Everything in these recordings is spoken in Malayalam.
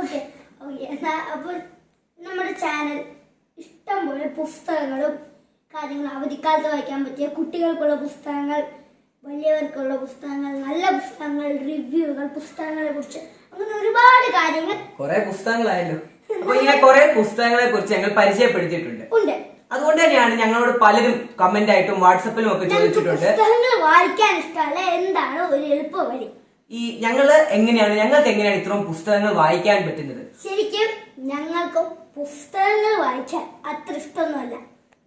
ഓക്കെ ഓക്കെ അപ്പോൾ നമ്മുടെ ചാനൽ ഇഷ്ടംപോലെ പുസ്തകങ്ങളും കാര്യങ്ങളും അവധിക്കാലത്ത് വായിക്കാൻ പറ്റിയ കുട്ടികൾക്കുള്ള പുസ്തകങ്ങൾ വലിയവർക്കുള്ള പുസ്തകങ്ങൾ നല്ല പുസ്തകങ്ങൾ റിവ്യൂകൾ പുസ്തകങ്ങളെ കുറിച്ച് അങ്ങനെ ഒരുപാട് കാര്യങ്ങൾ കുറെ പുസ്തകങ്ങളായല്ലോ. അപ്പൊ ഇങ്ങനെ കുറെ പുസ്തകങ്ങളെ കുറിച്ച് ഞങ്ങൾ പരിചയപ്പെടുത്തിയിട്ടുണ്ട്. ഉണ്ട്. അതുകൊണ്ട് തന്നെയാണ് ഞങ്ങളോട് പലരും കമന്റ് ആയിട്ടും വാട്സപ്പിലും ഒക്കെ ചോദിച്ചിട്ടുണ്ട്. പുസ്തകങ്ങൾ വായിക്കാൻ ഇഷ്ടമല്ല. എന്താണ് ഒരു എളുപ്പ വഴി ഈ ഞങ്ങൾ എങ്ങനെയാണ് ഞങ്ങൾക്ക് എങ്ങനെയാണ് ഇത്രയും പുസ്തകങ്ങൾ വായിക്കാൻ പറ്റുന്നത്? ശരിക്കും ഞങ്ങൾക്ക് പുസ്തകങ്ങൾ വായിച്ചാൽ അത്ര ഇഷ്ടമൊന്നുമല്ല.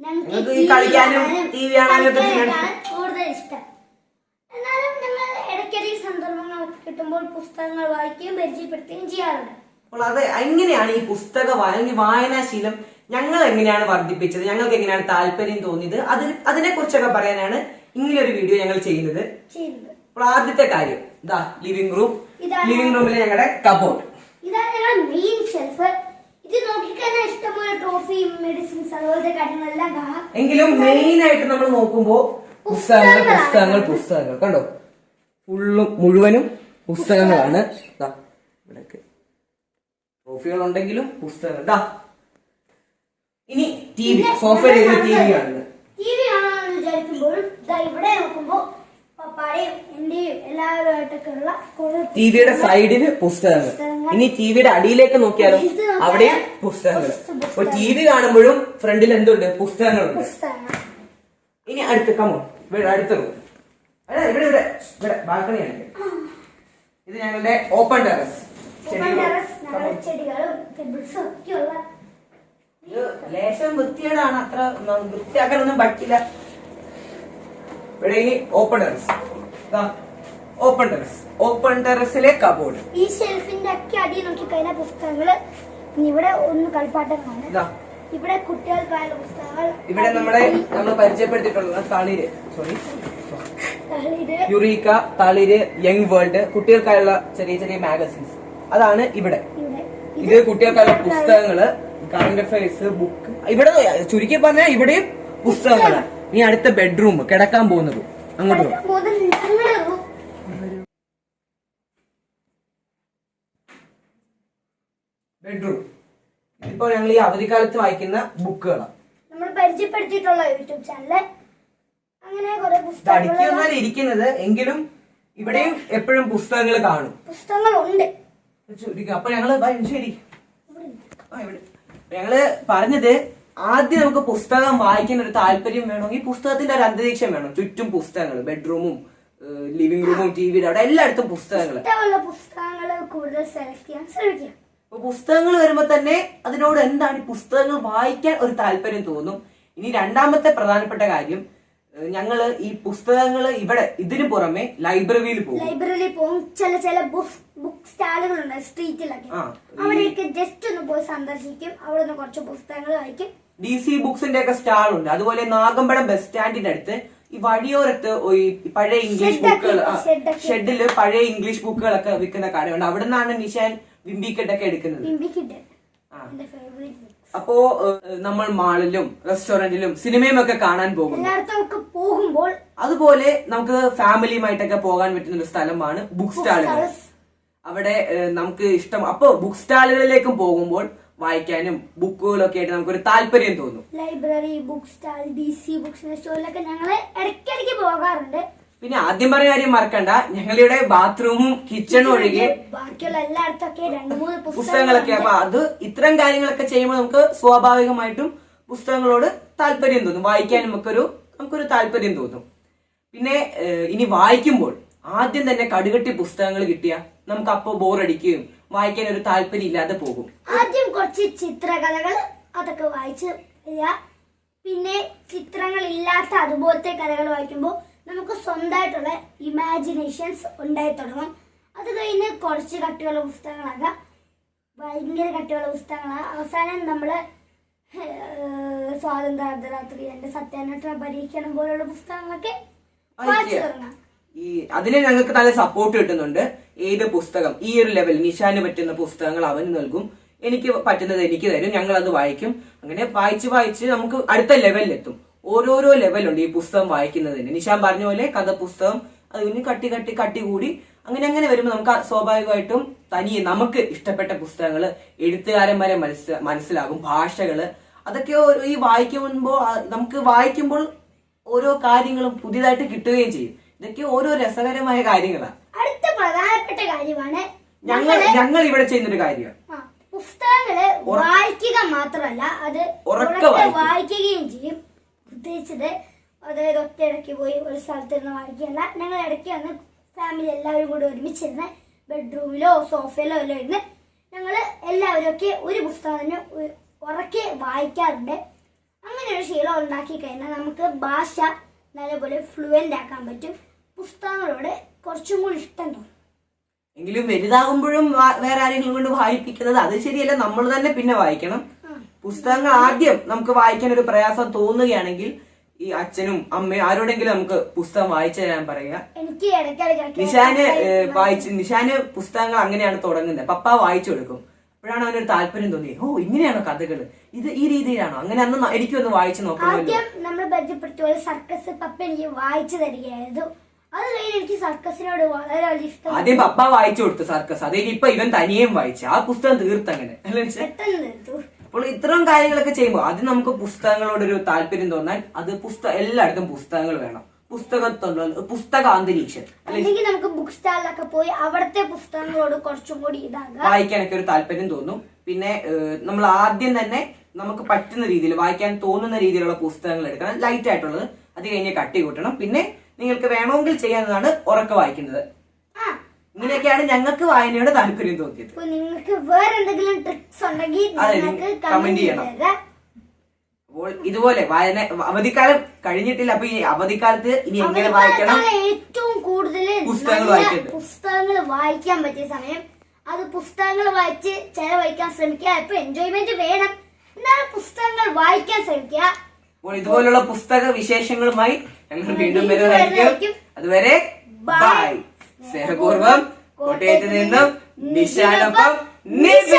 ഞങ്ങൾക്ക് ഈ കളിക്കാനും കാണാനും കൂടുതൽ ഇഷ്ടം. എന്നാലും ഞങ്ങൾ ഇടയ്ക്കിടയ്ക്ക് സന്ദർഭങ്ങളൊക്കെ കിട്ടുമ്പോൾ പുസ്തകങ്ങൾ വായിക്കുകയും പരിചയപ്പെടുത്തുകയും ചെയ്യാറുണ്ട്. അപ്പോൾ അത് എങ്ങനെയാണ് ഈ പുസ്തക വായന അല്ലെങ്കിൽ വായനാശീലം ഞങ്ങൾ എങ്ങനെയാണ് വർദ്ധിപ്പിച്ചത് ഞങ്ങൾക്ക് എങ്ങനെയാണ് താല്പര്യം തോന്നിയത് അത് അതിനെ കുറിച്ചൊക്കെ പറയാനാണ് ഇങ്ങനെ ഒരു വീഡിയോ ഞങ്ങൾ ചെയ്യുന്നത്. ചെയ്യുന്നത്. അപ്പോൾ ആദ്യത്തെ കാര്യം ഇതാ ലിവിംഗ് റൂം ലിവിംഗ് റൂമിലെ ഞങ്ങളുടെ കബോർഡ് എങ്കിലും മെയിൻ ആയിട്ട് നമ്മൾ നോക്കുമ്പോ പുസ്തകങ്ങൾ പുസ്തകങ്ങൾ പുസ്തകങ്ങൾ. കണ്ടോ? ഫുള്ളും മുഴുവനും പുസ്തകങ്ങളാണ്. ഇവിടൊക്കെ ട്രോഫികൾ ഉണ്ടെങ്കിലും പുസ്തകങ്ങൾ. ദാ ഇനി ടി വി സോഫയിൽ ടി വി കാണുന്നത് ടി വി ആണെന്ന് വിചാരിക്കുമ്പോഴും ദാ ഇവിടെ നോക്കുമ്പോൾ പപ്പാടെയും എന്റെയും എല്ലാവരുമായിട്ടൊക്കെ ഉള്ള കുറെ ടി വിയുടെ സൈഡിൽ പുസ്തകങ്ങൾ. ഇനി ടി വിയുടെ അടിയിലേക്ക് നോക്കിയാലും? അവിടെ പുസ്തകങ്ങൾ. പുസ്തകം. അപ്പൊ ടി വി കാണുമ്പോഴും ഫ്രണ്ടിൽ എന്തുണ്ട്? പുസ്തകങ്ങളുണ്ട്. ഇനി അടുത്ത് കമോ ഇവിടെ അടുത്ത റൂം അല്ല ഇവിടെ ഇവിടെ. ഇവിടെ ബാൽക്കണിയാണ് ഇത് ഞങ്ങളുടെ ഓപ്പൺ ടെറസ് ലേശം വൃത്തിയേടാണ് അത്ര വൃത്തിയാക്കാനൊന്നും പറ്റില്ല. ഇവിടെ ഇനി open terrace open terrace open ടെറസിലെ cupboard ഈ ഷെൽഫിന്റെ ഒക്കെ അടിയിൽ നോക്കി കഴിഞ്ഞ പുസ്തകങ്ങൾ ഇവിടെ ഒന്ന് കളിപ്പാട്ടങ്ങളാണ് ഇവിടെ കുട്ടികൾക്കായുള്ള പുസ്തകങ്ങൾ. ഇവിടെ നമ്മുടെ നമ്മൾ പരിചയപ്പെടുത്തിയിട്ടുള്ള Thaliru. Sorry Eureka Thaliru young world കുട്ടികൾക്കായുള്ള ചെറിയ ചെറിയ മാഗസിൻസ് അതാണ് ഇവിടെ. ഇവിടെ. ഇത് കുട്ടികൾക്കായുള്ള പുസ്തകങ്ങൾ കറണ്ട് അഫയേഴ്സ് ബുക്ക് ഇവിടെ ചുരുക്കി പറഞ്ഞാൽ ഇവിടെയും പുസ്തകങ്ങളാണ്. ഇനി അടുത്ത ബെഡ്റൂം കിടക്കാൻ പോകുന്നത്. അങ്ങോട്ട് പോകും. ബെഡ്റൂം. ഇതിപ്പോ ഞങ്ങൾ ഈ അവധിക്കാലത്ത് വായിക്കുന്ന ബുക്കുകളാണ് നമ്മൾ പരിചയപ്പെടുത്തിയിട്ടുള്ള യൂട്യൂബ് ചാനൽ. അങ്ങനെ കുറെ പുസ്തകങ്ങൾ ഇരിക്കുന്നത് എങ്കിലും ഇവിടെയും എപ്പോഴും പുസ്തകങ്ങൾ കാണും. പുസ്തകങ്ങളുണ്ട്. അപ്പൊ ഞങ്ങൾ ശരി. ഞങ്ങൾ പറഞ്ഞത് ആദ്യം നമുക്ക് പുസ്തകം വായിക്കാൻ ഒരു താല്പര്യം വേണമെങ്കിൽ പുസ്തകത്തിന്റെ ഒരു അന്തരീക്ഷം വേണം. ചുറ്റും പുസ്തകങ്ങൾ ബെഡ്റൂമും ലിവിംഗ് റൂമും ടി വിയുടെ അവിടെ എല്ലായിടത്തും പുസ്തകങ്ങൾ. പുസ്തകങ്ങൾ കൂടുതൽ സെലക്ട് ചെയ്യാൻ ശ്രമിക്കാം. അപ്പൊ പുസ്തകങ്ങൾ വരുമ്പോ തന്നെ അതിനോട് എന്താണ് ഈ പുസ്തകങ്ങൾ വായിക്കാൻ ഒരു താല്പര്യം തോന്നും? ഇനി രണ്ടാമത്തെ പ്രധാനപ്പെട്ട കാര്യം ഞങ്ങൾ ഈ പുസ്തകങ്ങൾ ഇവിടെ ഇതിനു പുറമെ ലൈബ്രറിയിൽ പോകും. ലൈബ്രറിയിൽ പോകും. ചില ചില ബുക്ക് സ്റ്റാളുകൾ ഉണ്ട് സ്ട്രീറ്റിലൊക്കെ അവിടെയൊക്കെ ജസ്റ്റ് ഒന്ന് പോയി സന്ദർശിക്കും. അവിടെ നിന്ന് കുറച്ച് പുസ്തകങ്ങൾ വായിക്കും. ഡി സി ബുക്സിന്റെ ഒക്കെ സ്റ്റാൾ ഉണ്ട് അതുപോലെ നാഗമ്പടം ബസ് സ്റ്റാൻഡിന്റെ അടുത്ത് ഈ വഴിയോരത്ത് ഈ പഴയ ഇംഗ്ലീഷ് ബുക്കുകൾ ഷെഡിൽ ഷെഡിൽ പഴയ ഇംഗ്ലീഷ് ബുക്കുകളൊക്കെ വിൽക്കുന്ന കടയുണ്ട് അവിടെ നിന്നാണ് നിഷാൻ വിംബിക്കെട്ടൊക്കെ എടുക്കുന്നത്. അപ്പോ നമ്മൾ മാളിലും റെസ്റ്റോറന്റിലും സിനിമയും ഒക്കെ കാണാൻ പോകും പോകുമ്പോൾ അതുപോലെ നമുക്ക് ഫാമിലിയുമായിട്ടൊക്കെ പോകാൻ പറ്റുന്ന ഒരു സ്ഥലമാണ് ബുക്ക് സ്റ്റാളുകൾ. അവിടെ നമുക്ക് ഇഷ്ടം അപ്പോ ബുക്ക് സ്റ്റാളുകളിലേക്കും പോകുമ്പോൾ വായിക്കാനും ബുക്കുകളൊക്കെ ആയിട്ട് നമുക്കൊരു താല്പര്യം തോന്നും. Library book stall D C book സ്റ്റോറിലൊക്കെ ഞങ്ങൾ ഇടയ്ക്കിടയ്ക്ക് പോകാറുണ്ട്. പിന്നെ ആദ്യം പറഞ്ഞ കാര്യം മറക്കണ്ട. ഞങ്ങളിവിടെ ബാത്റൂമും കിച്ചണും ഒഴികെ ബാക്കിയുള്ള എല്ലായിടത്തൊക്കെ രണ്ട് മൂന്ന് പുസ്തകങ്ങളൊക്കെ അപ്പൊ അത് ഇത്തരം കാര്യങ്ങളൊക്കെ ചെയ്യുമ്പോൾ നമുക്ക് സ്വാഭാവികമായിട്ടും പുസ്തകങ്ങളോട് താല്പര്യം തോന്നും. വായിക്കാനും നമുക്കൊരു നമുക്കൊരു താല്പര്യം തോന്നും. പിന്നെ ഇനി വായിക്കുമ്പോൾ ആദ്യം തന്നെ കടുകട്ടി പുസ്തകങ്ങൾ കിട്ടിയ നമുക്ക് അപ്പോൾ ബോറടിക്കുകയും വായിക്കാൻ ഒരു താല്പര്യം ഇല്ലാതെ പോകും. ആദ്യം കുറച്ച് ചിത്രകഥകൾ അതൊക്കെ വായിച്ച് വരിക. പിന്നെ ചിത്രങ്ങൾ ഇല്ലാത്ത അതുപോലത്തെ കഥകൾ വായിക്കുമ്പോൾ നമുക്ക് സ്വന്തമായിട്ടുള്ള ഇമാജിനേഷൻസ് ഉണ്ടായി തുടങ്ങും. അത് കഴിഞ്ഞ് കുറച്ച് കട്ടിയുള്ള പുസ്തകങ്ങളാകാം. ഭയങ്കര കട്ടിയുള്ള പുസ്തകങ്ങളാണ് അവസാനം നമ്മൾ സ്വാതന്ത്ര്യ അർദ്ധരാത്രി എന്റെ സത്യാന്വേഷണ പരീക്ഷണം പോലുള്ള പുസ്തകങ്ങളൊക്കെ വായിച്ചു തുടങ്ങാം. ഈ അതിന് ഞങ്ങൾക്ക് നല്ല സപ്പോർട്ട് കിട്ടുന്നുണ്ട്. ഏത് പുസ്തകം ഈ ഒരു ലെവൽ നിഷാന് പറ്റുന്ന പുസ്തകങ്ങൾ അവന് നൽകും. എനിക്ക് പറ്റുന്നത് എനിക്ക് തരും ഞങ്ങൾ അത് വായിക്കും. അങ്ങനെ വായിച്ച് വായിച്ച് നമുക്ക് അടുത്ത ലെവലിലെത്തും ഓരോരോ ലെവലുണ്ട് ഈ പുസ്തകം വായിക്കുന്നതിന്. നിഷാൻ പറഞ്ഞ പോലെ കഥ പുസ്തകം അത് പിന്നെ കട്ടി കട്ടി കട്ടി കൂടി അങ്ങനെ അങ്ങനെ വരുമ്പോൾ നമുക്ക് സ്വാഭാവികമായിട്ടും തനിയെ നമുക്ക് ഇഷ്ടപ്പെട്ട പുസ്തകങ്ങൾ എഴുത്തുകാരന്മാരെ മനസ്സി- മനസ്സിലാകും ഭാഷകൾ അതൊക്കെ ഈ വായിക്കുമ്പോൾ നമുക്ക് വായിക്കുമ്പോൾ ഓരോ കാര്യങ്ങളും പുതിയതായിട്ട് കിട്ടുകയും ചെയ്യും. ഇതൊക്കെ ഓരോ രസകരമായ കാര്യങ്ങളാണ് അടുത്ത പ്രധാനപ്പെട്ട കാര്യമാണ് ഞങ്ങൾ ഞങ്ങൾ ഇവിടെ ചെയ്യുന്നൊരു കാര്യം പുസ്തകങ്ങൾ വായിക്കുക മാത്രമല്ല അത് വായിക്കുകയും ചെയ്യും. പ്രത്യേകിച്ചത് അതായത് ഒറ്റയിടയ്ക്ക് പോയി ഒരു സ്ഥലത്ത് ഇരുന്ന് വായിക്കുകയല്ല ഞങ്ങൾ ഇടയ്ക്ക് വന്ന് ഫാമിലി എല്ലാവരും കൂടി ഒരുമിച്ചിരുന്ന് ബെഡ്റൂമിലോ സോഫയിലോ എല്ലാം ഇരുന്ന് ഞങ്ങൾ എല്ലാവരും ഒക്കെ ഒരു പുസ്തകം തന്നെ ഉറക്കെ വായിക്കാറുണ്ട്. അങ്ങനെ ഒരു ശീലം ഉണ്ടാക്കി കഴിഞ്ഞാൽ നമുക്ക് ഭാഷ നല്ലപോലെ ഫ്ലുവന്റ് ആക്കാൻ പറ്റും. പുസ്തകങ്ങളോട് കുറച്ചും കൂടി ഇഷ്ടം തോന്നും. എങ്കിലും വലുതാകുമ്പോഴും വേറെ ആരെങ്കിലും കൊണ്ട് വായിപ്പിക്കുന്നത് അത് ശരിയല്ല നമ്മൾ തന്നെ പിന്നെ വായിക്കണം. പുസ്തകങ്ങൾ ആദ്യം നമുക്ക് വായിക്കാൻ ഒരു പ്രയാസം തോന്നുകയാണെങ്കിൽ ഈ അച്ഛനും അമ്മയും ആരോടെങ്കിലും നമുക്ക് പുസ്തകം വായിച്ചു തരാൻ പറയുക. നിഷാന് വായിച്ച് നിഷാന് പുസ്തകങ്ങൾ അങ്ങനെയാണ് തുടങ്ങുന്നത്. പപ്പ വായിച്ചു കൊടുക്കും. അപ്പോഴാണ് അവനൊരു താല്പര്യം തോന്നിയത് ഓ ഇങ്ങനെയാണോ കഥകൾ ഇത് ഈ രീതിയിലാണോ? അങ്ങനെ അന്ന് എനിക്കൊന്ന് വായിച്ചു നോക്കാം ആദ്യം നമ്മൾ പരിചയപ്പെടുത്തിയ സർക്കസ് പപ്പ എനിക്ക് വായിച്ചു തരികയായിരുന്നു. അത് എനിക്ക് സർക്കസിനോട് വളരെ ഇഷ്ടം. ആദ്യം പപ്പ വായിച്ചു കൊടുത്തു സർക്കസ്. അതേ ഇപ്പൊ ഇവൻ തനിയേം വായിച്ചു. ആ പുസ്തകം തീർത്തങ്ങനെ അല്ലേ? പെട്ടെന്ന് തീർത്തു. അപ്പോൾ ഇത്തരം കാര്യങ്ങളൊക്കെ ചെയ്യുമ്പോൾ ആദ്യം നമുക്ക് പുസ്തകങ്ങളോടൊരു താല്പര്യം തോന്നാൻ അത് പുസ്തക എല്ലായിടത്തും പുസ്തകങ്ങൾ വേണം. പുസ്തകത്തുള്ള പുസ്തക അന്തരീക്ഷം അല്ലെ? അല്ലെങ്കിൽ നമുക്ക് ബുക്ക് സ്റ്റാളിലൊക്കെ പോയി അവിടുത്തെ പുസ്തകങ്ങളോട് കുറച്ചും കൂടി ഇതാകാം. വായിക്കാനൊക്കെ ഒരു താല്പര്യം തോന്നും. പിന്നെ നമ്മൾ ആദ്യം തന്നെ നമുക്ക് പറ്റുന്ന രീതിയിൽ വായിക്കാൻ തോന്നുന്ന രീതിയിലുള്ള പുസ്തകങ്ങൾ എടുക്കണം. ലൈറ്റ് ആയിട്ടുള്ളത്. അത് കഴിഞ്ഞ് കട്ടി കൂട്ടണം. പിന്നെ നിങ്ങൾക്ക് വേണമെങ്കിൽ ചെയ്യാവുന്നതാണ് ഉറക്കെ വായിക്കുന്നത്. ഇങ്ങനെയൊക്കെയാണ് ഞങ്ങൾക്ക് വായനയോട് താല്പര്യം തോന്നിയത്. നിങ്ങൾക്ക് വേറെ എന്തെങ്കിലും ട്രിക്സ് ഉണ്ടെങ്കിൽ കമന്റ് ചെയ്യണം. അപ്പോൾ ഇതുപോലെ വായന അവധിക്കാലം കഴിഞ്ഞിട്ടില്ല. അപ്പൊ ഈ അവധിക്കാലത്ത് ഇനി എങ്ങനെ വായിക്കണം? ഏറ്റവും കൂടുതൽ പുസ്തകങ്ങൾ വായിക്കേണ്ടത്. പുസ്തകങ്ങൾ വായിക്കാൻ പറ്റിയ സമയം. അത് പുസ്തകങ്ങൾ വായിച്ച് ചെലവഴിക്കാൻ ശ്രമിക്കുക. ഇപ്പൊ എൻജോയ്മെന്റ് വേണം. എന്നാലും പുസ്തകങ്ങൾ വായിക്കാൻ ശ്രമിക്കുക. അപ്പോൾ ഇതുപോലുള്ള പുസ്തക വിശേഷങ്ങളുമായി ഞങ്ങൾ വീണ്ടും വരുന്നതായിരിക്കും. അതുവരെ ബൈ സ്നേഹപൂർവം കോട്ടയത്ത് നിന്നും നിശാനൊപ്പം നിസ